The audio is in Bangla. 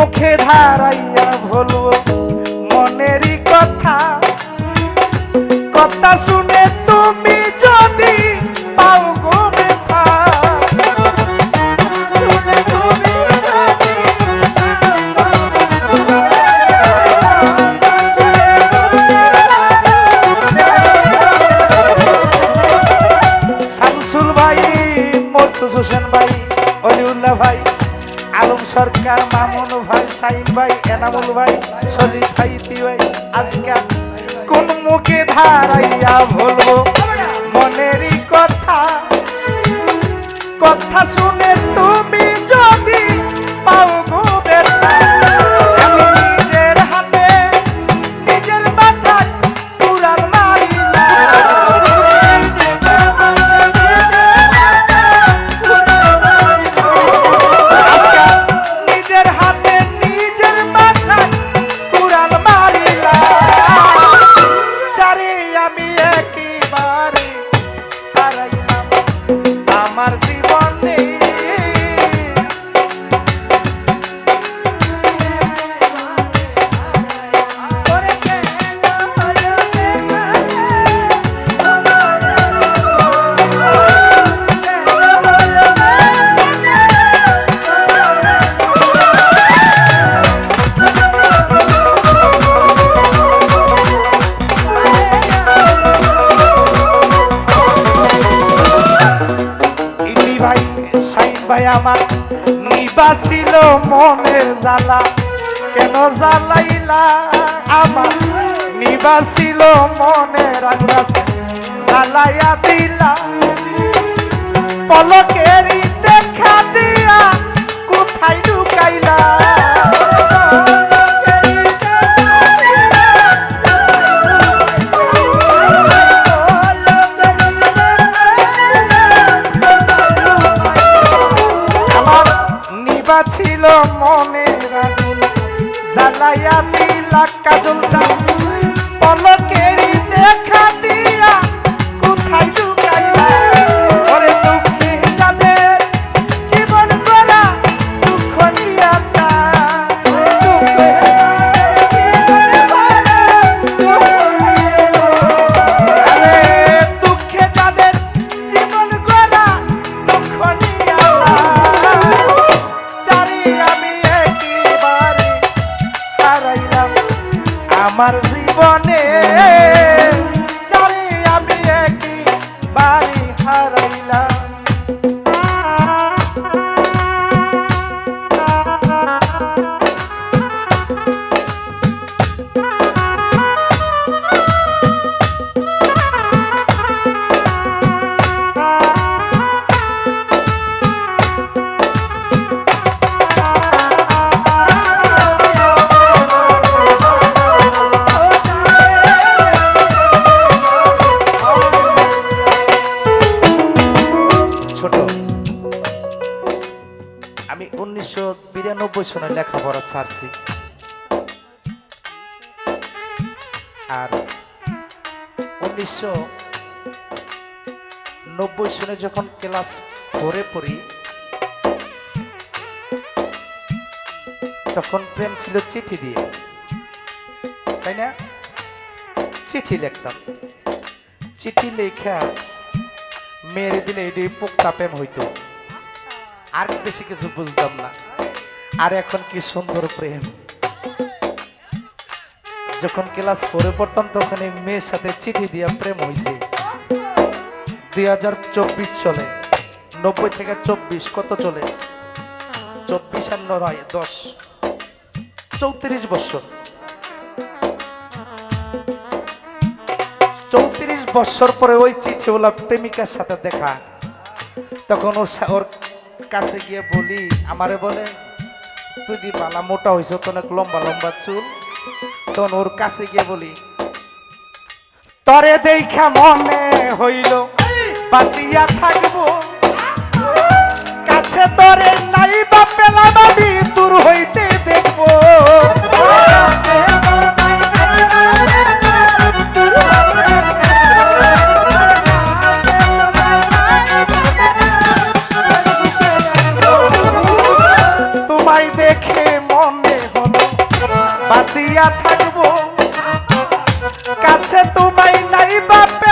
মুখে ধারাইয়া সরকার, মামুন ভাই সাইন ভাই, এনামুল ভাই সজি ভাই ভাই আজকে কোন মুখে ধারাইয়া বলব মনেরই কথা কথা শুনে তুমি যদি পাও আমার জীবনে আমার নিবাসিল মনের জ্বালা। কেন জ্বালাইলা আমার নিবাসিল মনের আগুনাস জ্বালাইয়া দিলা। পলকেরি দেখা দিয়া কোথায় ঢুকাইলা? আমার জীবনে আমি উনিশশো বিরানব্বই সনে লেখাপড়া ছাড়ছি। আর উনিশশো নব্বই সনে যখন ক্লাস ফোরে পড়ি, তখন প্রেম ছিল চিঠি দিয়ে। তাই না? চিঠি লিখতাম। চিঠি লেখা মেরে দিলে এটি পোক্তা প্রেম হইতো। আর বেশি কিছু বুঝতাম না। আর এখন কি সুন্দর প্রেম। যখন ক্লাস ফোরে পড়তাম, তখন এই মেয়ের সাথে চিঠি দিয়া প্রেম হয়েছে দুই হাজার চব্বিশ চলে। নব্বই থেকে চব্বিশ, কত চলে? চব্বিশ আর নয়, দশ। চৌত্রিশ বছর। চৌত্রিশ বছর পরে ওই চিঠিওয়ালা প্রেমিকার সাথে দেখা। তখন ওর কাছে গিয়ে বলি, আমারে বলে, তুই দি বালা মোটা হয়েছ তো অনেক লম্বা লম্বা চুল। তখন ওর কাছে গিয়ে বলি, তরে দেখা মনে হইল, বাঁচিয়া থাকব। কাছে তরে নাই বা পেলা বাবি দূর হইতে দেখব। Pop.